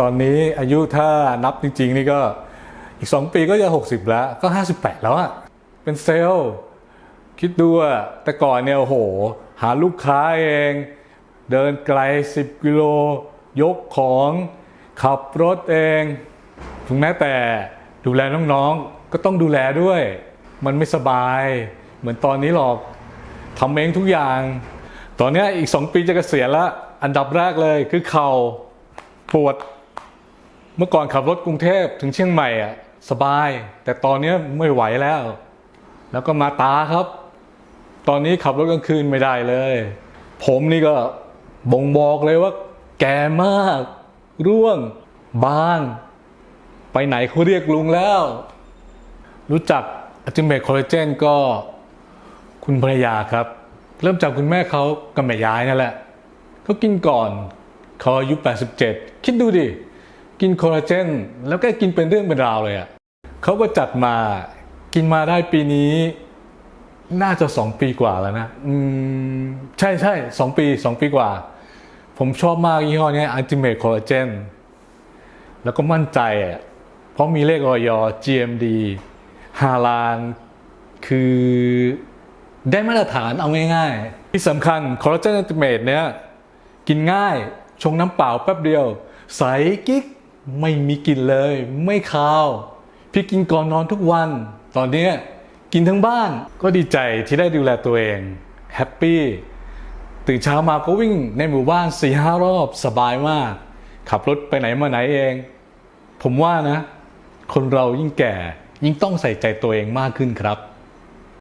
ตอนนี้อายุถ้านับจริง ๆ นี่ก็อีก 2 ปีก็จะ 60 แล้วก็ 58 แล้วอะเป็นเซลล์คิดดูอะแต่ก่อนเนี่ยโห หาลูกค้าเอง เดินไกล 10 กิโล ยกของขับรถเองถึงแม้แต่ดูแลน้องๆ ก็ต้องดูแลด้วย มันไม่สบาย เหมือนตอนนี้หรอกทำเองทุกอย่าง ตอนนี้อีก 2 ปีจะเกษียณละอันดับแรกเลยคือเข่าปวด เมื่อก่อนขับรถกรุงเทพถึงเชียงใหม่อะสบาย แต่ตอนนี้ไม่ไหวแล้ว แล้วก็มาตาครับ ตอนนี้ขับรถกลางคืนไม่ได้เลย ผมนี่ก็บ่งบอกเลยว่า แก่มาก ร่วง บาง ไปไหนเขาเรียกลุงแล้ว รู้จักอัติเมทคอลลาเจนก็คุณภรรยาครับ เริ่มจากคุณแม่เขากับแม่ยายนั่นแหละเขากินก่อนเขาอายุ 87 คิดดูดิ กินคอลลาเจนแล้วก็กินเป็นเรื่องเป็นราวเลยอะ่ะเขาก็จัดมากินมาได้ปีนี้ น่าจะสองปีกว่าแล้วนะ อืม ใช่ใช่สองปีสองปีกว่า ผมชอบมากยี่ห้อเนี้อัลติเมทคอลลาเจนแล้วก็มั่นใจอะเพราะมีเลขออย GMD ฮาลานคือได้มาตรฐานเอาง่ายๆ ที่สำคัญคอลลาเจนอัลติเมทเนี้ยกินง่ายชงน้ำเปล่าแป๊บเดียว ใสกิ๊ก ไม่มีกลิ่นเลย ไม่คาวพี่กินก่อนนอนทุกวัน ตอนนี้กินทั้งบ้าน ก็ดีใจที่ได้ดูแลตัวเองแฮปปี้ตื่นเช้ามาก็วิ่งในหมู่บ้านสี่ห้ารอบสบายมาก ขับรถไปไหนมาไหนเอง ผมว่านะ คนเรายิ่งแก่ยิ่งต้องใส่ใจตัวเองมากขึ้นครับ